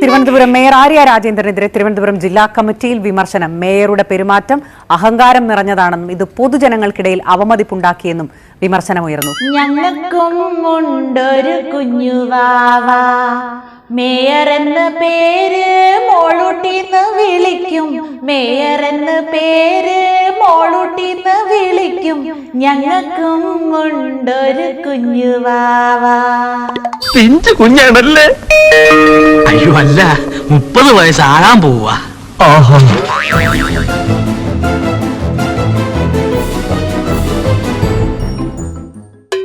Thiruvananthapuram mayor Arya രാജേന്ദ്രനെതിരെ തിരുവനന്തപുരം ജില്ലാ കമ്മിറ്റിയിൽ വിമർശനം. മേയറുടെ പെരുമാറ്റം അഹങ്കാരം നിറഞ്ഞതാണെന്നും ഇത് പൊതുജനങ്ങൾക്കിടയിൽ അവമതിപ്പുണ്ടാക്കിയെന്നും വിമർശനമുയർന്നു. ഞങ്ങൾക്കും ഉണ്ടൊരു കുഞ്ഞു വാവ. മേയർ എന്ന പേര് മോളൂട്ടിന്ന് വിളിക്കും. മേയർ എന്ന പേര് മോളൂട്ടിന്ന് വിളിക്കും. ഞങ്ങൾക്കും ഉണ്ടൊരു കുഞ്ഞു വാവ. പിഞ്ചു കുഞ്ഞാണല്ലേ? അല്ല മുപ്പത് വയസ്സാകാൻ പോവാ. ഓഹോ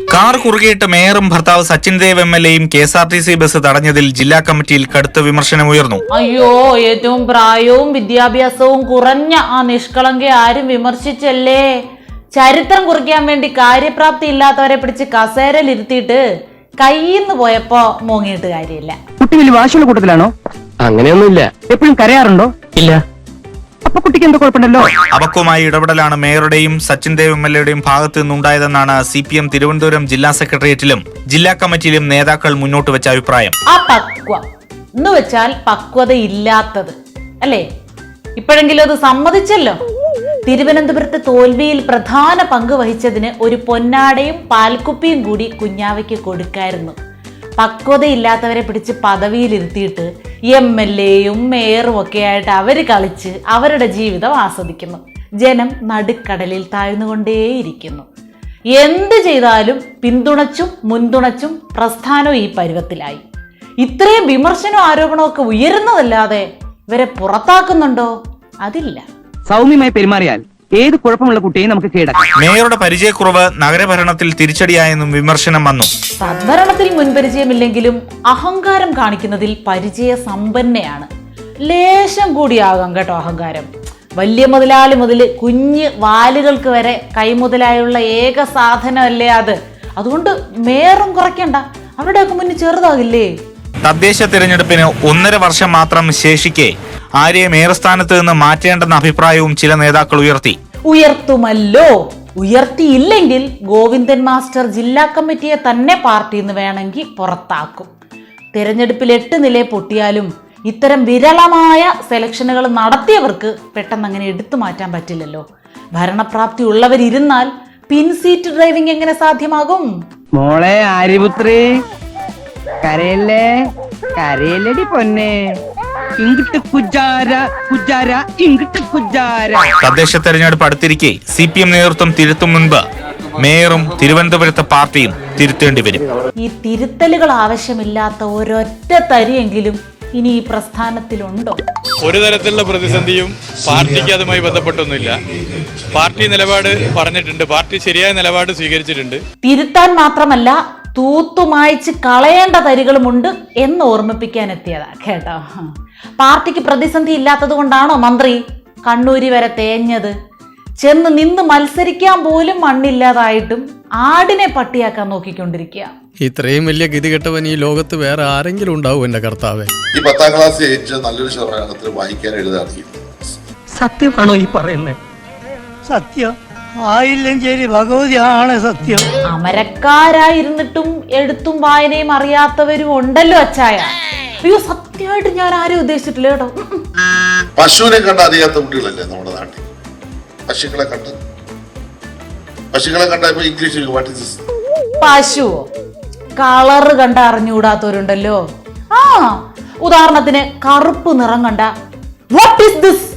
കാർ കുറുകിയിട്ട് മേയറും ഭർത്താവ് സച്ചിൻ ദേവ് എം എൽ എയും K S R T C bus തടഞ്ഞതിൽ ജില്ലാ കമ്മിറ്റിയിൽ കടുത്ത വിമർശനമുയർന്നു അയ്യോ ഏറ്റവും പ്രായവും വിദ്യാഭ്യാസവും കുറഞ്ഞ ആ നിഷ്കളങ്കെ ആരും വിമർശിച്ചല്ലേ? ചരിത്രം കുറിക്കാൻ വേണ്ടി കാര്യപ്രാപ്തി ഇല്ലാത്തവരെ പിടിച്ച് കസേരയിൽ ഇരുത്തിയിട്ട് കയ്യിന്ന് പോയപ്പോ മോങ്ങിയിട്ട് കാര്യമില്ല. കുട്ടി വലിയ വാശിയുള്ള കൂട്ടത്തിലാണോ? അങ്ങനെയൊന്നുമില്ല. എപ്പോഴും കരയാറുണ്ടോ? ഇല്ല. അപ്പൊ കുട്ടിക്ക് എന്തോ കുഴപ്പമുണ്ടല്ലോ? അപക്വമായ ഇടപെടലാണ് മേയറുടെയും സച്ചിൻ ദേവ് എം എൽ എയുടെയും ഭാഗത്തു നിന്നുണ്ടായതെന്നാണ് സി പി എം തിരുവനന്തപുരം ജില്ലാ സെക്രട്ടേറിയറ്റിലും ജില്ലാ കമ്മിറ്റിയിലും നേതാക്കൾ മുന്നോട്ട് വെച്ച അഭിപ്രായം. ആ പക്വ. എന്ന് വെച്ചാൽ പക്വത ഇല്ലാത്തത്. അല്ലേ? ഇപ്പോഴെങ്കിലും അത് സമ്മതിച്ചല്ലോ? തിരുവനന്തപുരത്തെ തോൽവിയിൽ പ്രധാന പങ്ക് വഹിച്ചതിന് ഒരു പൊന്നാടയും പാൽക്കുപ്പിയും കൂടി കുഞ്ഞാവയ്ക്ക് കൊടുക്കായിരുന്നു. പക്വതയില്ലാത്തവരെ പിടിച്ച് പദവിയിലിരുത്തിയിട്ട് എം എൽ എയും മേയറും ഒക്കെ ആയിട്ട് അവർ കളിച്ച് അവരുടെ ജീവിതം ആസ്വദിക്കുന്നു. ജനം നടുക്കടലിൽ താഴ്ന്നുകൊണ്ടേയിരിക്കുന്നു. എന്ത് ചെയ്താലും പിന്തുണച്ചും മുൻതുണച്ചും പ്രസ്ഥാനം ഈ പരുവത്തിലായി. ഇത്രയും വിമർശനവും ആരോപണവും ഒക്കെ ഉയരുന്നതല്ലാതെ ഇവരെ പുറത്താക്കുന്നുണ്ടോ? അതില്ല. സൗമ്യമായി പെരുമാറിയാൽ ഏത് കുഴപ്പമുള്ള കുട്ടിയെയും നമുക്ക് കീഴടക്കാം. മേയറുടെ പരിചയക്കുറവ് നഗരഭരണത്തിൽ തിരിച്ചടിയായെന്നും വിമർശനം വന്നു. സദ്ഭരണത്തിൽ മുൻപരിചയമില്ലെങ്കിലും അഹങ്കാരം കാണിക്കുന്നതിൽ പരിചയ സമ്പന്നയാണ് ലേശം കൂടിയാകാം കേട്ടോ അഹങ്കാരം. വലിയ മുതലാളി മുതൽ കുഞ്ഞ് വാലുകൾക്ക് വരെ കൈമുതലായുള്ള ഏക സാധനമല്ലേ അത്? അതുകൊണ്ട് മേറും കുറയ്ക്കണ്ട. അവരുടെയൊക്കെ മുന്നിൽ ചെറുതാകില്ലേ? തദ്ദേശ തിരഞ്ഞെടുപ്പിന് ഒന്നര വർഷം മാത്രം ശേഷിക്കെ ആരെയും മേയർ സ്ഥാനത്ത് നിന്ന് മാറ്റേണ്ടെന്ന അഭിപ്രായവും ചില നേതാക്കൾ ഉയർത്തി. ഉയർത്തുമല്ലോ. ഉയർത്തിയില്ലെങ്കിൽ ഗോവിന്ദൻ മാസ്റ്റർ ജില്ലാ കമ്മിറ്റിയെ തന്നെ പാർട്ടിയിൽ നിന്ന് വേണമെങ്കിൽ പുറത്താക്കും. തിരഞ്ഞെടുപ്പിൽ എട്ട് നില പൊട്ടിയാലും ഇത്തരം വിരളമായ സെലക്ഷനുകൾ നടത്തിയവർക്ക് പെട്ടെന്ന് അങ്ങനെ എടുത്തു മാറ്റാൻ പറ്റില്ലല്ലോ. ഭരണപ്രാപ്തി ഉള്ളവരിരുന്നാൽ പിൻ സീറ്റ് ഡ്രൈവിംഗ് എങ്ങനെ സാധ്യമാകും? മോളെ ആര്യപുത്രി. കരയല്ലേ? കരയല്ലടി പൊന്നെ. ഇങ്ങട്ട് കുജാര കുജാര ഇങ്ങട്ട് കുജാര. തദ്ദേശ തെരഞ്ഞെടുപ്പ് അടുത്തിരിക്കെ സി പി എം നേതൃത്വം തിരുത്തും മുൻപ് മേയറും തിരുവനന്തപുരത്തെ പാർട്ടിയും തിരുത്തേണ്ടി വരും. ഈ തിരുത്തലുകൾ ആവശ്യമില്ലാത്ത ഒരൊറ്റ തരിയെങ്കിലും ഇനി ഈ പ്രസ്ഥാനത്തിലുണ്ടോ? ഒരു തരത്തിലുള്ള പ്രതിസന്ധിയും പാർട്ടിക്ക് അതുമായി ബന്ധപ്പെട്ടൊന്നുമില്ല. പാർട്ടി നിലപാട് പറഞ്ഞിട്ടുണ്ട്. പാർട്ടി ശരിയായ നിലപാട് സ്വീകരിച്ചിട്ടുണ്ട്. തിരുത്താൻ മാത്രമല്ല തൂത്തുമായ്ച്ച് കളയേണ്ട തരികളുമുണ്ട് എന്ന് ഓർമ്മിപ്പിക്കാൻ എത്തിയതാ കേട്ടോ. പാർട്ടിക്ക് പ്രതിസന്ധി ഇല്ലാത്തത് കൊണ്ടാണോ മന്ത്രി കണ്ണൂരി വരെ തേഞ്ഞത്? ചെന്ന് നിന്ന് മത്സരിക്കാൻ പോലും മണ്ണില്ലാതായിട്ടും ആടിനെ പട്ടിയാക്കാൻ നോക്കിക്കൊണ്ടിരിക്കുക. ഇത്രയും വലിയ ഗതി കെട്ടവൻ ഈ ലോകത്ത് വേറെ ആരെങ്കിലും ഉണ്ടാവും എന്റെ കർത്താവേ. ഈ പത്താം ക്ലാസ് ജയിച്ച നല്ലൊരു ശതമാനത്തിൽ വായിക്കാൻ സത്യമാണോ ഈ പറയുന്നത് സത്യം. ആയില്ലഞ്ചേരി ഭഗവതിയാണ് സത്യം. അമരക്കാരായിരുന്നിട്ടും എഴുത്തും വായനയും അറിയാത്തവരും ഉണ്ടല്ലോ അച്ചായ. അയ്യോ സത്യമായിട്ട് ഞാൻ ആരും ഉദ്ദേശിച്ചിട്ടില്ല കേട്ടോ. പശുവിനെ കണ്ട അറിയാത്ത കുട്ടികളല്ലേ നമ്മുടെ നാട്ടിൽ? പശുക്കളെ കണ്ട്. പശുക്കളെ കണ്ട ഇപ്പൊ ഇംഗ്ലീഷിൽ വാട്ട് ഇസ് ദിസ് പശുവോ? കളറ് കണ്ട അറിഞ്ഞുകൂടാത്തവരുണ്ടല്ലോ. ആ ഉദാഹരണത്തിന് കറുപ്പ് നിറം കണ്ട വാട്ട് ഇസ് ദിസ്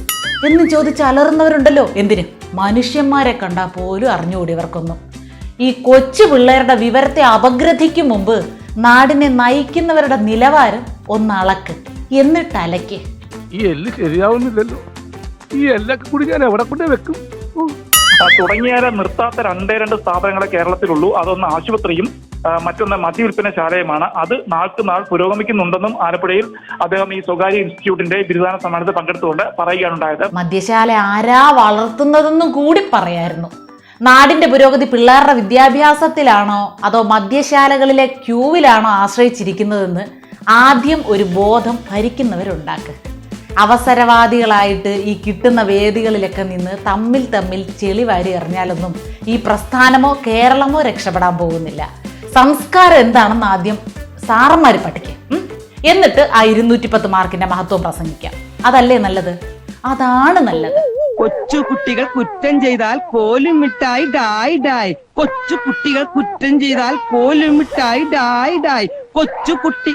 എന്ന് ചോദിച്ച് അലറുന്നവരുണ്ടല്ലോ എന്തിന്? മനുഷ്യന്മാരെ കണ്ടാൽ പോലും അറിഞ്ഞുകൂടി ഇവർക്കൊന്നും. ഈ കൊച്ചു പിള്ളേരുടെ വിവരത്തെ അപഗ്രഥിക്കും മുമ്പ് നാടിനെ നയിക്കുന്നവരുടെ നിലവാരം ഒന്ന് അളക്ക് എന്നിട്ട് അലക്ക്. ഈ എല്ല് ശരിയാവുന്നില്ലല്ലോ. ഈ എല്ലൊക്കെ കൂടി ഞാൻ എവിടെ കൊണ്ട് വെക്കും? തുടങ്ങിയാലെ നിർത്താത്ത രണ്ടേ രണ്ട് സ്ഥാപനങ്ങളെ കേരളത്തിലുള്ളൂ. അതൊന്ന് ആശുപത്രിയും മറ്റൊന്ന് മദ്യവിൽപ്പനശാലയുമാണ് അത് നാൾക്ക് നാൾ പുരോഗമിക്കുന്നുണ്ടെന്നും ആലപ്പുഴയിൽ അദ്ദേഹം ഈ സ്വകാര്യ ഇൻസ്റ്റിറ്റ്യൂട്ടിന്റെ ബിരുദാന സമ്മേളനത്തിൽ പങ്കെടുത്തുകൊണ്ട് പറയുകയാണുണ്ടായത്. മദ്യശാല ആരാ വളർത്തുന്നതെന്നും കൂടി പറയായിരുന്നു. നാടിന്റെ പുരോഗതി പിള്ളേരുടെ വിദ്യാഭ്യാസത്തിലാണോ അതോ മദ്യശാലകളിലെ ക്യൂവിലാണോ ആശ്രയിച്ചിരിക്കുന്നതെന്ന് ആദ്യം ഒരു ബോധം ഭരിക്കുന്നവരുണ്ടാക്കുക അവസരവാദികളായിട്ട് ഈ കിട്ടുന്ന വേദികളിലൊക്കെ നിന്ന് തമ്മിൽ തമ്മിൽ ചെളി വാരി എറിഞ്ഞാലൊന്നും ഈ പ്രസ്ഥാനമോ കേരളമോ രക്ഷപ്പെടാൻ പോകുന്നില്ല. സംസ്കാരം എന്താണെന്ന് ആദ്യം സാറന്മാർ പഠിക്കുക എന്നിട്ട് ആ ഇരുന്നൂറ്റി പത്ത് മാർക്കിന്റെ മഹത്വം പ്രസംഗിക്കാം. അതല്ലേ നല്ലത്? അതാണ് നല്ലത്. കൊച്ചു കുട്ടികൾ കുറ്റം ചെയ്താൽ കോലും മിഠായി ഡായ് ഡായ്. കൊച്ചു കുട്ടികൾ കുറ്റം ചെയ്താൽ കോലും മിഠായി ഡായ് ഡായ്. കൊച്ചു കുട്ടി